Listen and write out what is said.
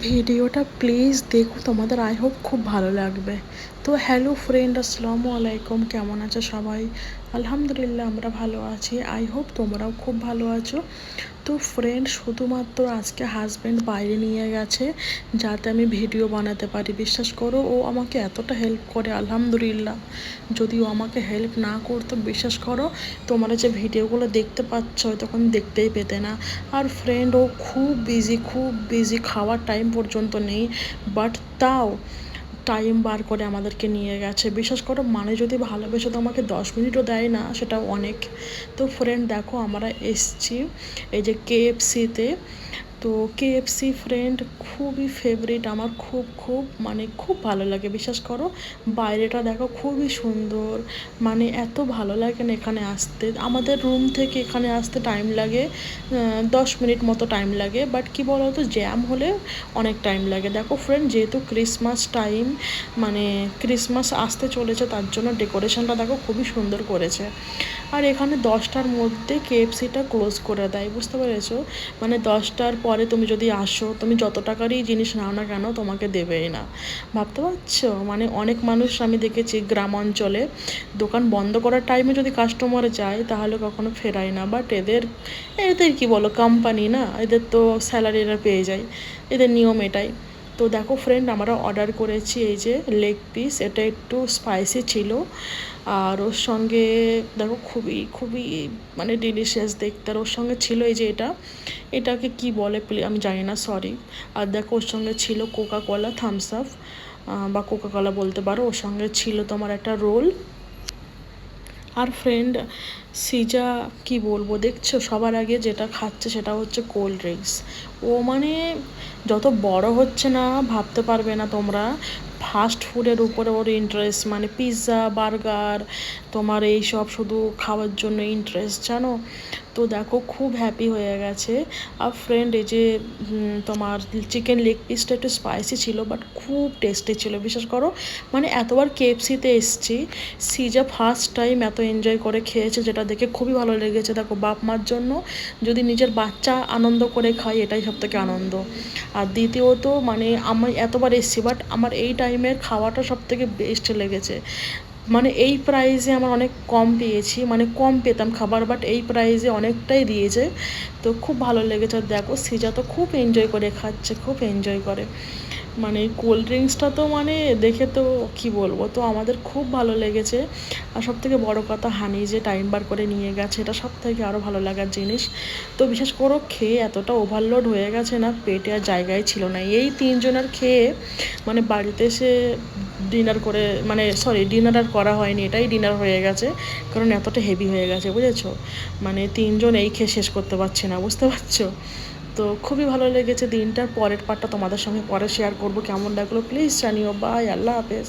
ভিডিওটা প্লিজ দেখো তোমাদের আই হোপ খুব ভালো লাগবে। তো হ্যালো ফ্রেন্ড আসসালামু আলাইকুম। কেমন আছো সবাই? আলহামদুলিল্লাহ, আমরা ভালো আছি। আই হোপ তোমরাও খুব ভালো আছো। তো ফ্রেন্ড শুধুমাত্র আজকে হাজব্যান্ড বাইরে নিয়ে গেছে, যাতে আমি ভিডিও বানাতে পারি। বিশ্বাস করো, ও আমাকে এতটা হেল্প করে, আলহামদুলিল্লাহ। যদি ও আমাকে হেল্প না করতো, বিশ্বাস করো, তোমরা যে ভিডিওগুলো দেখতে পাচ্ছ, তখন দেখতেই পেতে না। আর ফ্রেন্ড ও খুব বিজি খুব বিজি খাওয়ার টাইম পর্যন্ত নেই। বাট তাও টাইম বার করে আমাদেরকে নিয়ে গেছে। বিশ্বাস করো মানে যদি ভালোবেসে তো আমাকে দশ মিনিটও দেয় না, সেটা অনেক। তো ফ্রেন্ড দেখো, আমরা এসছি এই যে কেএফসিতে তো কেএফসি ফ্রেন্ড খুবই ফেভারিট আমার খুব খুব মানে খুব ভালো লাগে, বিশ্বাস করো। বাইরেটা দেখো খুবই সুন্দর মানে এত ভালো লাগে না এখানে আসতে। আমাদের রুম থেকে এখানে আসতে টাইম লাগে দশ মিনিট মতো টাইম লাগে বাট কি বলো তো জ্যাম হলে অনেক টাইম লাগে। দেখো ফ্রেন্ড যেহেতু ক্রিসমাস টাইম মানে ক্রিসমাস আসতে চলেছে, তার জন্য ডেকোরেশনটা দেখো খুবই সুন্দর করেছে। আর এখানে দশটার মধ্যে কেএফসিটা ক্লোজ করে দেয়, বুঝতে পেরেছ? মানে দশটার পরে তুমি যদি আসো, তুমি যত টাকারই জিনিস নাও না কেন তোমাকে দেবেই না। ভাবতে পারছ? মানে অনেক মানুষ আমি দেখেছি গ্রাম অঞ্চলে দোকান বন্ধ করার টাইমে যদি কাস্টমার যায়, তাহলে কখনো ফেরায় না। বাট এদের এদের কি বলো? কোম্পানি না? এদের তো স্যালারিরা পেয়ে যায়। এদের নিয়ম এটাই। তো দেখো ফ্রেন্ড আমরা অর্ডার করেছি এই যে লেগ পিস এটা একটু স্পাইসি ছিল। আর ওর সঙ্গে দেখো খুবই খুবই মানে ডিলিশিয়াস দেখতে। আর ওর সঙ্গে ছিল এই যে এটা, এটাকে কি বলে আমি জানি না সরি আর দেখো ওর সঙ্গে ছিল কোকা কোলা থামস আপ বা কোকা কোলা বলতে পারো। ওর সঙ্গে ছিল তোমার একটা রোল আর ফ্রেন্ড সিজা কি বলব, দেখছ? সবার আগে যেটা খাচ্ছে সেটা হচ্ছে কোল্ড ড্রিঙ্কস ও মানে যত বড় হচ্ছে না, ভাবতে পারবে না তোমরা। ফাস্ট ফুডের উপরে ওর ইন্টারেস্ট মানে পিৎজা বার্গার তোমার এই সব শুধু খাওয়ার জন্য ইন্টারেস্ট জানো? তো দেখো, খুব হ্যাপি হয়ে গেছে। আর ফ্রেন্ড এই যে তোমার চিকেন লেগ পিসটা একটু স্পাইসি ছিল বাট খুব টেস্টি ছিল। বিশেষ করো মানে এতবার কেএফসিতে এসছি সিজা ফার্স্ট টাইম এত এনজয় করে খেয়েছে, যেটা দেখে খুবই ভালো লেগেছে। দেখো, বাপ মার জন্য যদি নিজের বাচ্চা আনন্দ করে খায়, এটাই সব থেকে আনন্দ। আর দ্বিতীয়ত মানে আমি এতবার এসেছি বাট আমার এই টাইমের খাওয়াটা সব থেকে বেস্ট লেগেছে। মানে এই প্রাইজে আমার অনেক কম পেয়েছি মানে কম পেতাম খাবার বাট এই প্রাইজে অনেকটাই দিয়েছে। তো খুব ভালো লেগেছে। দেখো, সিজা তো খুব এনজয় করে খাচ্ছে, খুব এনজয় করে। মানে কোল্ড ড্রিঙ্কসটা তো মানে দেখে তো কি বলব? তো আমাদের খুব ভালো লেগেছে। আর সব থেকে বড়ো কথা, হানি যে টাইম বার করে নিয়ে গেছে, এটা সব থেকে আরও ভালো লাগার জিনিস। তো বিশেষ করে খেয়ে এতটা ওভারলোড হয়ে গেছে না, পেটে আর জায়গায় ছিল না। এই তিনজনের খেয়ে মানে বাড়িতে এসে ডিনার করে মানে সরি ডিনার আর করা হয়নি, এটাই ডিনার হয়ে গেছে। কারণ এতটা হেভি হয়ে গেছে, বুঝেছ? মানে তিনজন এই খেয়ে শেষ করতে পারছে না, বুঝতে পারছ? তো খুবই ভালো লেগেছে দিনটার পরের পার্টটা তোমাদের সঙ্গে পরে শেয়ার করব। কেমন লাগল? প্লিজ জানিও। বাই আল্লাহ হাফেজ।